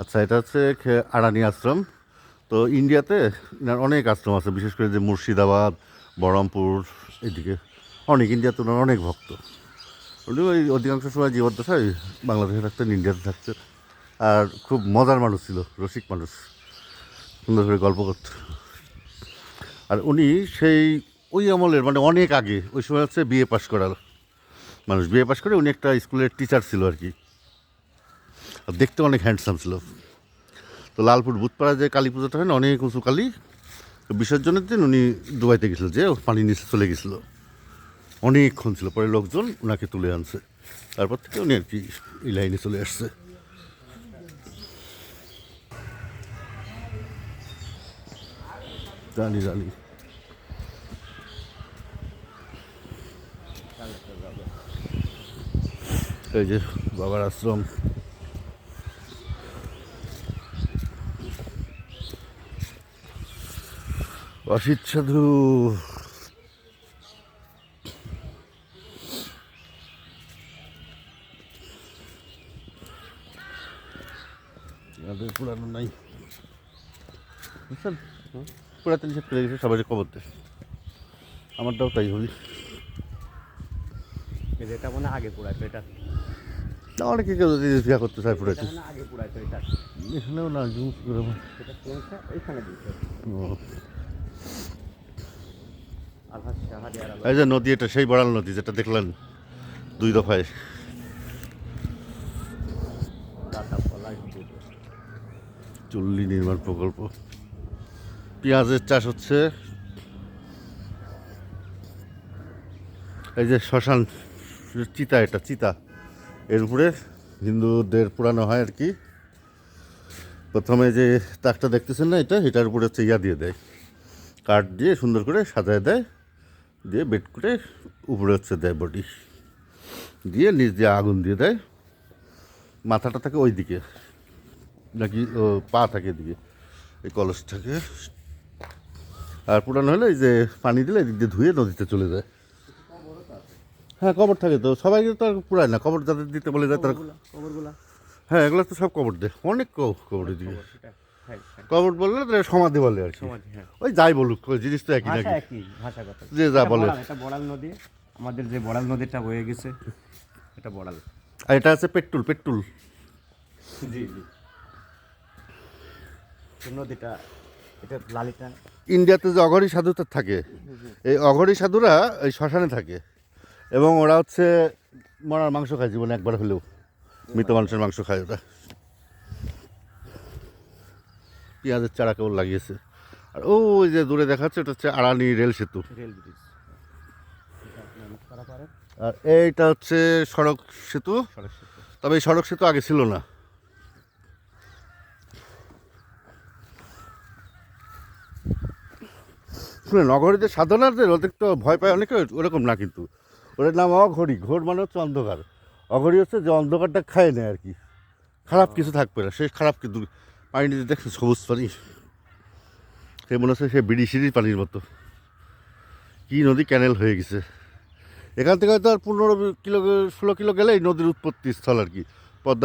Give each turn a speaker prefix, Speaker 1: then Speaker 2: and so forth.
Speaker 1: আচ্ছা এটা হচ্ছে আড়ানি আশ্রম। তো ইন্ডিয়াতে অনেক আশ্রম আছে, বিশেষ করে যে মুর্শিদাবাদ, বহরমপুর, এদিকে। অনেক ইন্ডিয়াতে ওনার অনেক ভক্ত। উনি ওই অধিকাংশ সময় জীবদ্দশায় বাংলাদেশে থাকতেন, ইন্ডিয়াতে থাকতেন। আর খুব মজার মানুষ ছিল, রসিক মানুষ। সুন্দর করে গল্প করত। আর উনি সেই, ওই আমলের মানে অনেক আগে, ওই সময় হচ্ছে বিএ পাশ করার মানুষ। বিএ পাশ করে উনি একটা স্কুলের টিচার ছিল আর কি। আর দেখতে অনেক হ্যান্ডসাম ছিল। তো লালপুর বুধপাড়া যে কালী পুজোটা হয় না, অনেক উঁচু কালী বিসর্জনের দিন উনি দুবাইতে গেছিল, যে পানির নিচে চলে গেছিল। অনেকক্ষণ ছিল, পরে লোকজন ওনাকে তুলে আনছে। তারপর থেকে উনি আর কি এই লাইনে চলে আসছে। জানি জানি। এই যে বাবার আশ্রম। অসিত সাধু পুরানো নাই। বুঝছেন? পুরাতন সব ফেলে গেছে সবাই কবর দেয় আমারটাও তাই হলি।
Speaker 2: এই যে এটা মনে আগে পুরাইতো এটা।
Speaker 1: না অনেকে কেউ যদি বিয়া করতে চায় পুরাইতে।
Speaker 2: এটা আগে পুরাইতো এটা।
Speaker 1: এখানেও না জুস করে
Speaker 2: দিয়েছে
Speaker 1: এই যে নদী এটা, সেই বড়াল নদী যেটা দেখলেন দুই দফায়। চুল্লি নির্মাণ প্রকল্প। পেঁয়াজের চাষ হচ্ছে। এই যে শ্মশান, চিতা এটা, চিতা। এর উপরে হিন্দুদের পুরানো হয় আর কি। প্রথমে যে তাকটা দেখতেছেন না এটা, এটার উপরে হচ্ছে ইয়া দিয়ে দেয়। কাঠ দিয়ে সুন্দর করে সাজায় দেয়। দিয়ে বেড করে উপরে হচ্ছে দেয় বডি দিয়ে নিচ দিয়ে আগুন দিয়ে দেয়। মাথাটা থাকে ওই দিকে নাকি ও, পা থাকে এদিকে এই কলস থাকে আর পুরানো হলে এই যে পানি দিলে এদিক দিয়ে ধুয়ে নদীতে চলে যায়। হ্যাঁ কবর থাকে তো সবাইকে তো আর পুরায় না কবর যাদের দিতে বলে যায় তারা হ্যাঁ এগুলো তো সব কবর দেয় অনেক কবর দিয়ে
Speaker 2: হ্যাঁ হ্যাঁ।
Speaker 1: কবর বললে সমাধি বলে আর কি।
Speaker 2: হ্যাঁ।
Speaker 1: ওই যাই বলুক ওই জিনিস তো একই নাকি? যে যা বলে।
Speaker 2: এটা বড়াল নদী। আমাদের যে বড়াল নদীটা বয়ে গেছে এটা বড়াল।
Speaker 1: আর এটা আছে পেট্রোল পেট্রোল।
Speaker 2: জি জি। নদীটা এটা লালিটা
Speaker 1: ইন্ডিয়াতে যে অঘরী সাধুটা থাকে এই অঘরী সাধুরা এই শ্মশানে থাকে। এবং ওরা হচ্ছে মরার মাংস খায় জীবনে একবার হলেও। মৃত মানুষের মাংস খায় ওরা। পেঁয়াজের চারা কেবল লাগিয়েছে? আর ও ওই যে দূরে দেখাচ্ছে ওটা হচ্ছে আড়ানি রেল সেতু।
Speaker 2: Rail bridge. এটা
Speaker 1: আর এইটা হচ্ছে সড়ক সেতু। তবে এই সড়ক সেতু আগে ছিল না। শুনে নগরীতে সাধনারদের ওদের তো ভয় পায় অনেকে ওরকম না কিন্তু। ওদের নাম অঘড়ি ঘোর মানে হচ্ছে অন্ধকার। অঘড়ি হচ্ছে যে অন্ধকারটা খায় নেয় আর কি। খারাপ কিছু থাকবে না সে খারাপ কিন্তু পানি নিতে দেখছে, সবুজ পানি। সে মনে হচ্ছে সে বিড়ি পানির মতো। কী নদী ক্যানেল হয়ে গেছে। এখান থেকে হয়তো আর পনেরো কিলো, ষোলো কিলো গেলেই নদীর উৎপত্তি স্থল আর কি।